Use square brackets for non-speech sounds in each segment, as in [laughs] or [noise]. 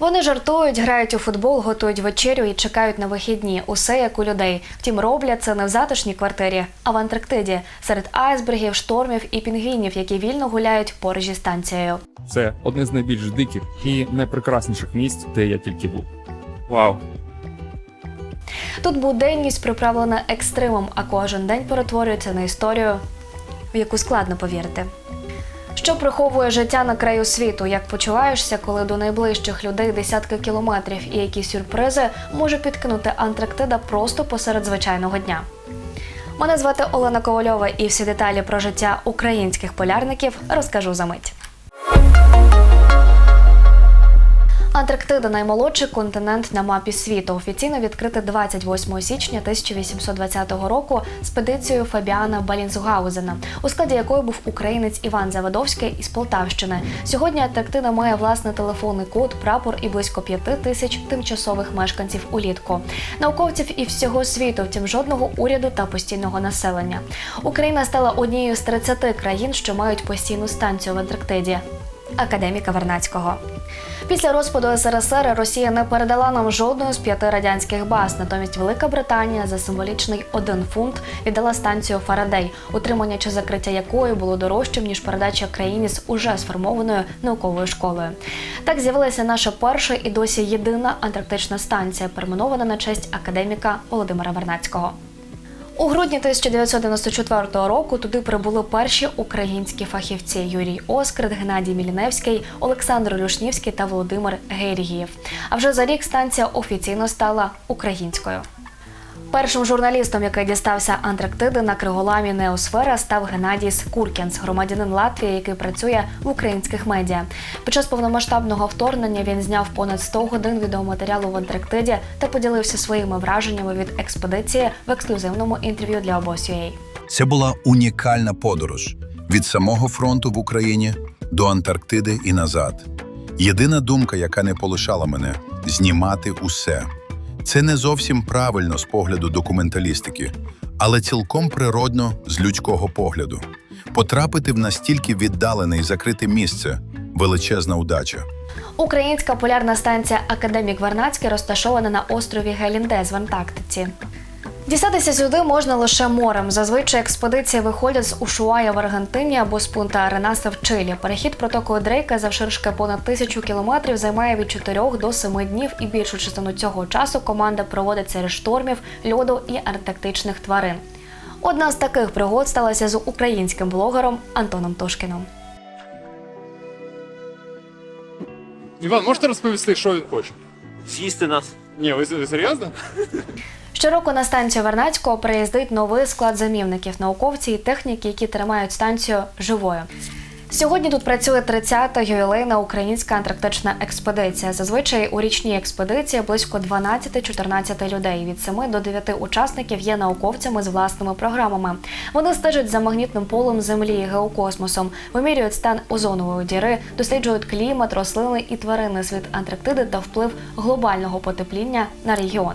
Вони жартують, грають у футбол, готують вечерю і чекають на вихідні. Усе як у людей. Втім, роблять це не в затишній квартирі, а в Антарктиді серед айсбергів, штормів і пінгвінів, які вільно гуляють поруч із станцією. Це одне з найбільш диких і найпрекрасніших місць, де я тільки був. Вау! Тут буденність приправлена екстримом, а кожен день перетворюється на історію, в яку складно повірити. Що приховує життя на краю світу? Як почуваєшся, коли до найближчих людей десятки кілометрів і які сюрпризи може підкинути Антарктида просто посеред звичайного дня? Мене звати Олена Ковальова, і всі деталі про життя українських полярників розкажу за мить. Антарктида наймолодший континент на мапі світу. Офіційно відкритий 28 січня 1820 року спедицією Фабіана Балінсгаузена, у складі якої був українець Іван Заводовський із Полтавщини. Сьогодні Антарктида має власний телефонний код, прапор і близько п'яти тисяч тимчасових мешканців улітку. Науковців і всього світу, втім жодного уряду та постійного населення. Україна стала однією з 30 країн, що мають постійну станцію в Антарктиді. Академіка Вернацького. Після розпаду СРСР Росія не передала нам жодної з п'яти радянських баз. Натомість Велика Британія за символічний один фунт віддала станцію Фарадей, утримання чи закриття якої було дорожчим ніж передача країні з уже сформованою науковою школою. Так з'явилася наша перша і досі єдина антарктична станція, перейменована на честь академіка Володимира Вернацького. У грудні 1994 року туди прибули перші українські фахівці Юрій Оскрид, Геннадій Міліневський, Олександр Люшнівський та Володимир Гергієв. А вже за рік станція офіційно стала українською. Першим журналістом, який дістався Антарктиди на криголамі Неосфера, став Геннадій Скуркінс, громадянин Латвії, який працює в українських медіа. Під час повномасштабного вторгнення він зняв понад 100 годин відеоматеріалу в Антарктиді та поділився своїми враженнями від експедиції в ексклюзивному інтерв'ю для обос.ua. Це була унікальна подорож від самого фронту в Україні до Антарктиди і назад. Єдина думка, яка не полишала мене знімати усе. Це не зовсім правильно з погляду документалістики, але цілком природно з людського погляду. Потрапити в настільки віддалене і закрите місце величезна удача. Українська полярна станція Академік Варнацький розташована на острові Геліндез в Антарктиці. Дістатися сюди можна лише морем. Зазвичай експедиції виходять з Ушуая в Аргентині або з Пунта Аренаса в Чилі. Перехід протокою Дрейка завширшки понад тисячу кілометрів займає від 4 до 7 днів, і більшу частину цього часу команда проводить серед штормів, льоду і антарктичних тварин. Одна з таких пригод сталася з українським блогером Антоном Тошкіном. Іван, можете розповісти, що він хоче? З'їсти нас. Ні, ви, ви серйозно? [laughs] Щороку на станцію Вернацького приїздить новий склад замівників, науковці і техніки, які тримають станцію живою. Сьогодні тут працює 30-та ювілейна українська антарктична експедиція. Зазвичай у річній експедиції близько 12-14 людей. Від 7 до 9 учасників є науковцями з власними програмами. Вони стежать за магнітним полем Землі і геокосмосом, вимірюють стан озонової діри, досліджують клімат, рослини і тваринний світ Антарктиди та вплив глобального потепління на регіон.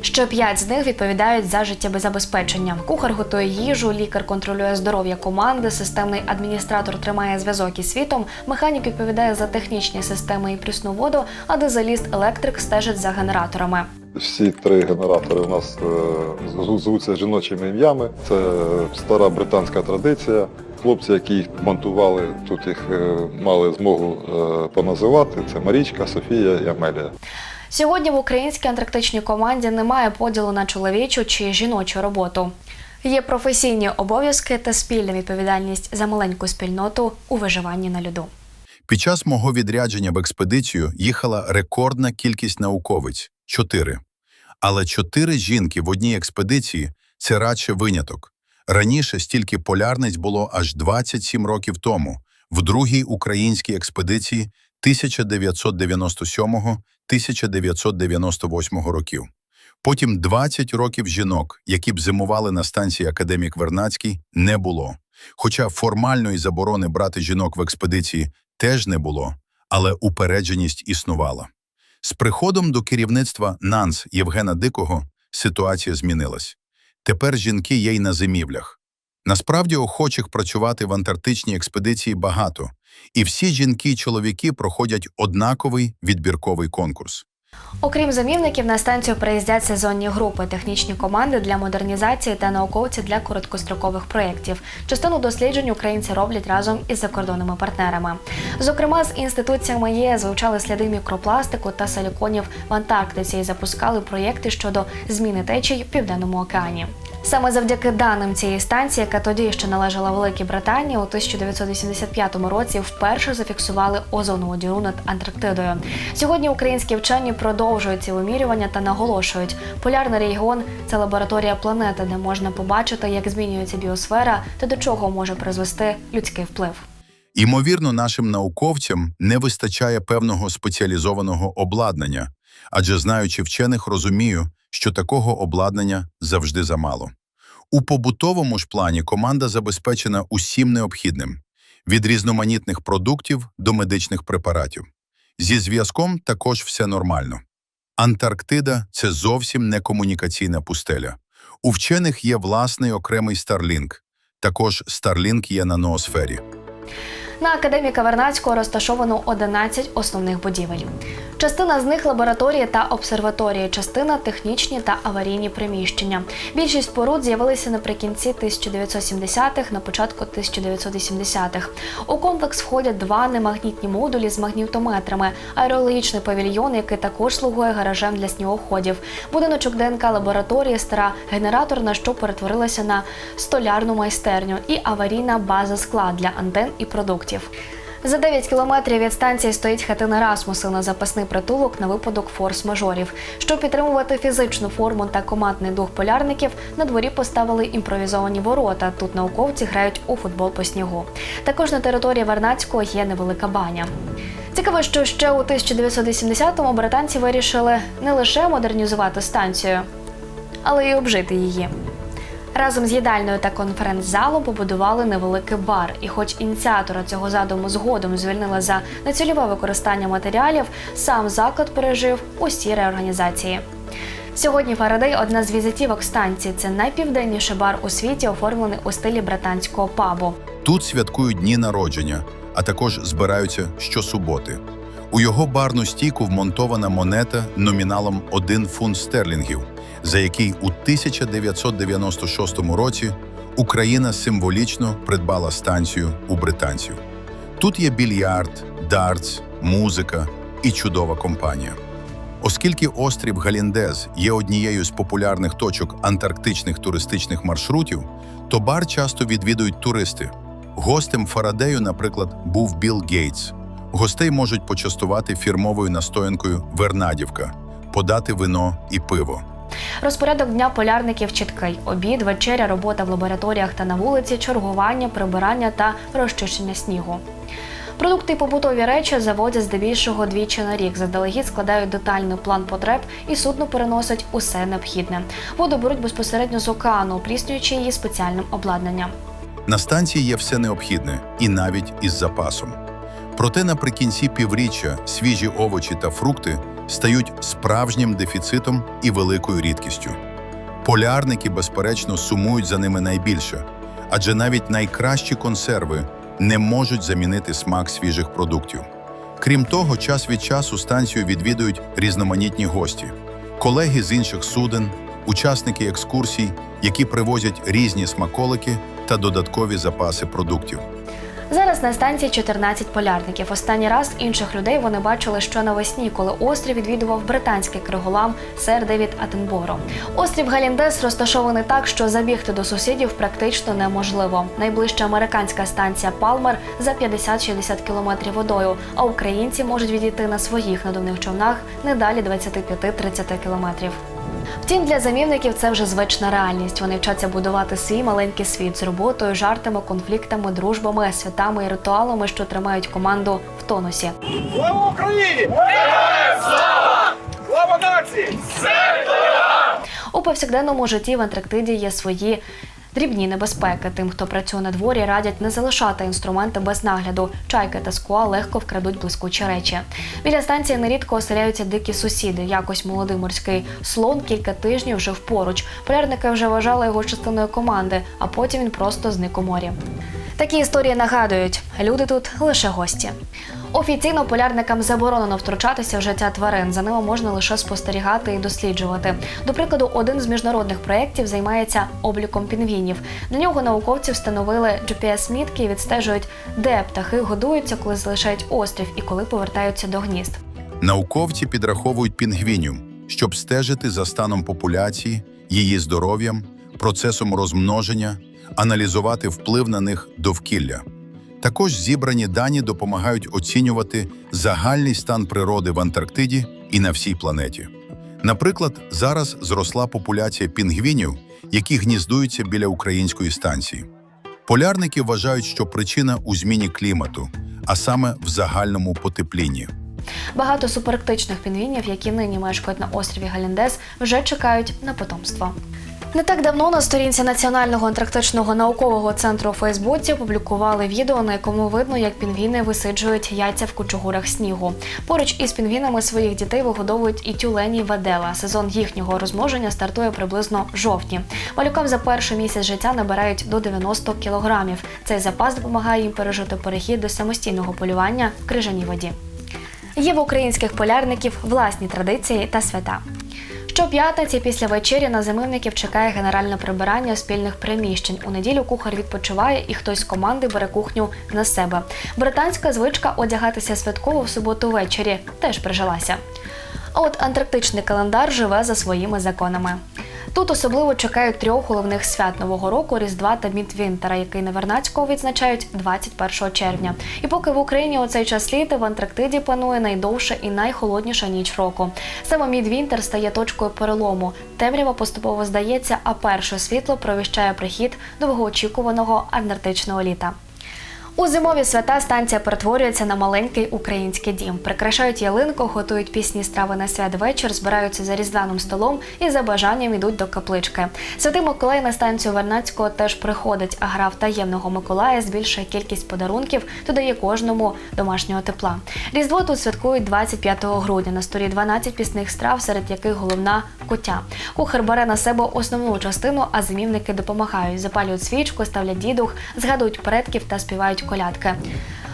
Ще п'ять з них відповідають за життєбезпечення. Кухар готує їжу, лікар контролює здоров'я команди, системний адміністратор тримає зв'язок із світом, механік відповідає за технічні системи і прісну воду, а дизеліст електрик стежить за генераторами. Всі три генератори у нас е, звуться жіночими ім'ями. Це стара британська традиція. Хлопці, які їх монтували, тут їх е, мали змогу е, поназивати. Це Марічка, Софія і Амелія. Сьогодні в українській антарктичній команді немає поділу на чоловічу чи жіночу роботу. Є професійні обов'язки та спільна відповідальність за маленьку спільноту у виживанні на льоду. Під час мого відрядження в експедицію їхала рекордна кількість науковиць чотири. Але чотири жінки в одній експедиції це радше виняток. Раніше стільки полярниць було аж 27 років тому, в другій українській експедиції 1997-1998 років. Потім 20 років жінок, які б зимували на станції Академік Вернацький, не було. Хоча формальної заборони брати жінок в експедиції теж не було, але упередженість існувала. З приходом до керівництва НАНС Євгена Дикого ситуація змінилась. Тепер жінки є й на зимівлях. Насправді охочих працювати в антарктичній експедиції багато, і всі жінки й чоловіки проходять однаковий відбірковий конкурс. Окрім замівників, на станцію приїздять сезонні групи, технічні команди для модернізації та науковці для короткострокових проєктів. Частину досліджень українці роблять разом із закордонними партнерами. Зокрема, з інституціями ЄС вивчали сліди мікропластику та силіконів в Антарктиці і запускали проєкти щодо зміни течій в південному океані. Саме завдяки даним цієї станції, яка тоді ще належала Великій Британії, у 1985 році вперше зафіксували озонову діру над Антарктидою. Сьогодні українські вчені продовжують ці вимірювання та наголошують, полярний регіон це лабораторія планети, де можна побачити, як змінюється біосфера та до чого може призвести людський вплив. Ймовірно, нашим науковцям не вистачає певного спеціалізованого обладнання, адже знаючи вчених, розумію, що такого обладнання завжди замало. У побутовому ж плані команда забезпечена усім необхідним від різноманітних продуктів до медичних препаратів. Зі зв'язком також все нормально. Антарктида це зовсім не комунікаційна пустеля. У вчених є власний окремий Starlink. Також Starlink є на ноосфері. На академіка Вернацького розташовано 11 основних будівель. Частина з них лабораторії та обсерваторії, частина технічні та аварійні приміщення. Більшість споруд з'явилися наприкінці 1970-х, на початку 1980-х. У комплекс входять два немагнітні модулі з магнітометрами, аерологічний павільйон, який також слугує гаражем для снігоходів, будиночок ДНК лабораторії, стара генераторна, що перетворилася на столярну майстерню, і аварійна база склад для антен і продуктів. За 9 кілометрів від станції стоїть хатина Расмусена, запасний притулок на випадок форс-мажорів. Щоб підтримувати фізичну форму та командний дух полярників, на дворі поставили імпровізовані ворота. Тут науковці грають у футбол по снігу. Також на території Варнацького є невелика баня. Цікаво, що ще у 1980-му британці вирішили не лише модернізувати станцію, але й обжити її. Разом з їдальною та конференц-залом побудували невеликий бар. І хоч ініціатора цього задуму згодом звільнили за нецільове використання матеріалів, сам заклад пережив усі реорганізації. Сьогодні Фарадей одна з візитівок станції. Це найпівденніший бар у світі, оформлений у стилі британського пабу. Тут святкують дні народження, а також збираються щосуботи. У його барну стійку вмонтована монета номіналом 1 фунт стерлінгів, за який у 1996 році Україна символічно придбала станцію у британців. Тут є більярд, дартс, музика і чудова компанія. Оскільки острів Галіндез є однією з популярних точок антарктичних туристичних маршрутів, то бар часто відвідують туристи. Гостем Фарадею, наприклад, був Білл Гейтс. Гостей можуть почастувати фірмовою настоянкою Вернадівка, подати вино і пиво. Розпорядок дня полярників чіткий: обід, вечеря, робота в лабораторіях та на вулиці, чергування, прибирання та розчищення снігу. Продукти і побутові речі заводять здебільшого двічі на рік. Заздалегідь складають детальний план потреб і судно переносить усе необхідне. Воду беруть безпосередньо з океану, опліснюючи її спеціальним обладнанням. На станції є все необхідне, і навіть із запасом. Проте наприкінці півріччя свіжі овочі та фрукти стають справжнім дефіцитом і великою рідкістю. Полярники, безперечно, сумують за ними найбільше, адже навіть найкращі консерви не можуть замінити смак свіжих продуктів. Крім того, час від часу станцію відвідують різноманітні гості, колеги з інших суден, учасники екскурсій, які привозять різні смаколики та додаткові запаси продуктів. Зараз на станції 14 полярників. Останній раз інших людей вони бачили ще навесні, коли острів відвідував британський криголам сер Девід Атенборо. Острів Галіндес розташований так, що забігти до сусідів практично неможливо. Найближча американська станція Палмер за 50-60 кілометрів водою, а українці можуть відійти на своїх надувних човнах не далі 25-30 кілометрів. Втім, для замівників це вже звична реальність. Вони вчаться будувати свій маленький світ з роботою, жартами, конфліктами, дружбами, святами і ритуалами, що тримають команду в тонусі. Слава Україні! Слава! Слава нації! У повсякденному житті в Антарктиді є свої Дрібні небезпеки. Тим, хто працює на дворі, радять не залишати інструменти без нагляду. Чайки та скуа легко вкрадуть блискучі речі. Біля станції нерідко оселяються дикі сусіди. Якось молодий морський слон кілька тижнів жив поруч. Полярники вже вважали його частиною команди, а потім він просто зник у морі. Такі історії нагадують, люди тут лише гості. Офіційно полярникам заборонено втручатися в життя тварин. За ними можна лише спостерігати і досліджувати. До прикладу, один з міжнародних проєктів займається обліком пінгвінів. Для нього науковці встановили GPS-мітки і відстежують, де птахи годуються, коли залишають острів і коли повертаються до гнізд. Науковці підраховують пінгвінів, щоб стежити за станом популяції, її здоров'ям, процесом розмноження, аналізувати вплив на них довкілля. Також зібрані дані допомагають оцінювати загальний стан природи в Антарктиді і на всій планеті. Наприклад, зараз зросла популяція пінгвінів, які гніздуються біля української станції. Полярники вважають, що причина у зміні клімату, а саме в загальному потеплінні. Багато суперарктичних пінгвінів, які нині мешкають на острові Галіндес, вже чекають на потомство. Не так давно на сторінці Національного антарктичного наукового центру у Фейсбуці опублікували відео, на якому видно, як пінгвіни висиджують яйця в кучугурах снігу. Поруч із пінгвінами своїх дітей вигодовують і тюлені ведела. Сезон їхнього розмноження стартує приблизно в жовтні. Малюкам за перший місяць життя набирають до 90 кілограмів. Цей запас допомагає їм пережити перехід до самостійного полювання в крижаній воді. Є в українських полярників власні традиції та свята. Щоп'ятниці після вечері на зимівників чекає генеральне прибирання спільних приміщень. У неділю кухар відпочиває і хтось з команди бере кухню на себе. Британська звичка одягатися святково в суботу ввечері теж прижилася. А от антарктичний календар живе за своїми законами. Тут особливо чекають трьох головних свят нового року Різдва та Мідвінтера, який на Вернацького відзначають 21 червня. І поки в Україні у цей час літа в Антарктиді панує найдовша і найхолодніша ніч року. Саме Мідвінтер стає точкою перелому. Темрява поступово здається, а перше світло провіщає прихід довгоочікуваного арктичного літа. У зимові свята станція перетворюється на маленький український дім. Прикрашають ялинку, готують пісні страви на святвечір, збираються за різдвяним столом і за бажанням йдуть до каплички. Святий Миколай на станцію Вернацького теж приходить, а гра в таємного Миколая збільшує кількість подарунків, додає кожному домашнього тепла. Різдво тут святкують 25 грудня. На столі 12 пісних страв, серед яких головна кутя. Кухар бере на себе основну частину, а зимівники допомагають. Запалюють свічку, ставлять дідух, згадують предків та співають колядки.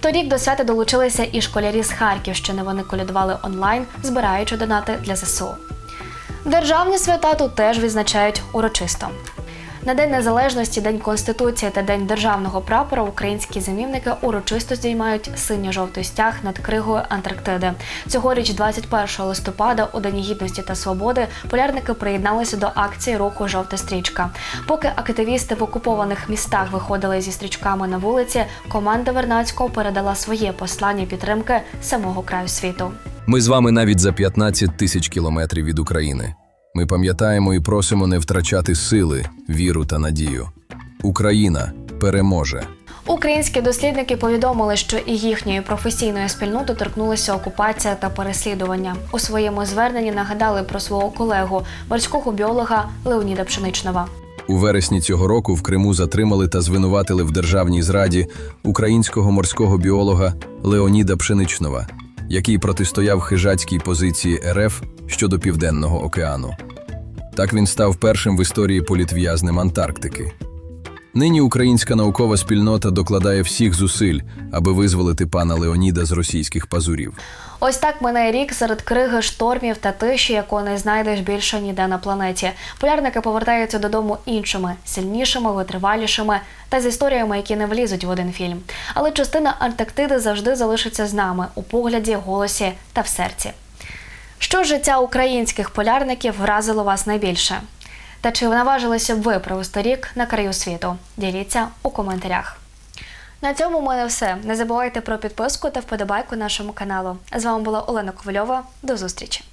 Торік до свята долучилися і школярі з Харківщини. Вони колядували онлайн, збираючи донати для ЗСУ. Державні свята тут теж відзначають урочисто. На День Незалежності, День Конституції та День державного прапора українські зимівники урочисто здіймають синьо-жовтий стяг над кригою Антарктиди. Цьогоріч, 21 листопада, у День Гідності та Свободи, полярники приєдналися до акції руху Жовта стрічка. Поки активісти в окупованих містах виходили зі стрічками на вулиці, команда Вернацького передала своє послання підтримки самого краю світу. Ми з вами навіть за 15 тисяч кілометрів від України. Ми пам'ятаємо і просимо не втрачати сили, віру та надію. Україна переможе. Українські дослідники повідомили, що і їхньої професійної спільноти торкнулися окупація та переслідування. У своєму зверненні нагадали про свого колегу, морського біолога Леоніда Пшеничнова. У вересні цього року в Криму затримали та звинуватили в державній зраді українського морського біолога Леоніда Пшеничнова, який протистояв хижацькій позиції РФ щодо Південного океану. Так він став першим в історії політв'язнем Антарктики. Нині українська наукова спільнота докладає всіх зусиль, аби визволити пана Леоніда з російських пазурів. Ось так минає рік серед криги, штормів та тиші, яку не знайдеш більше ніде на планеті. Полярники повертаються додому іншими, сильнішими, витривалішими та з історіями, які не влізуть в один фільм. Але частина Антарктиди завжди залишиться з нами у погляді, голосі та в серці. Що життя українських полярників вразило вас найбільше? Та чи наважилися б ви провести рік на краю світу? Діліться у коментарях. На цьому в мене все. Не забувайте про підписку та вподобайку нашому каналу. З вами була Олена Ковальова. До зустрічі!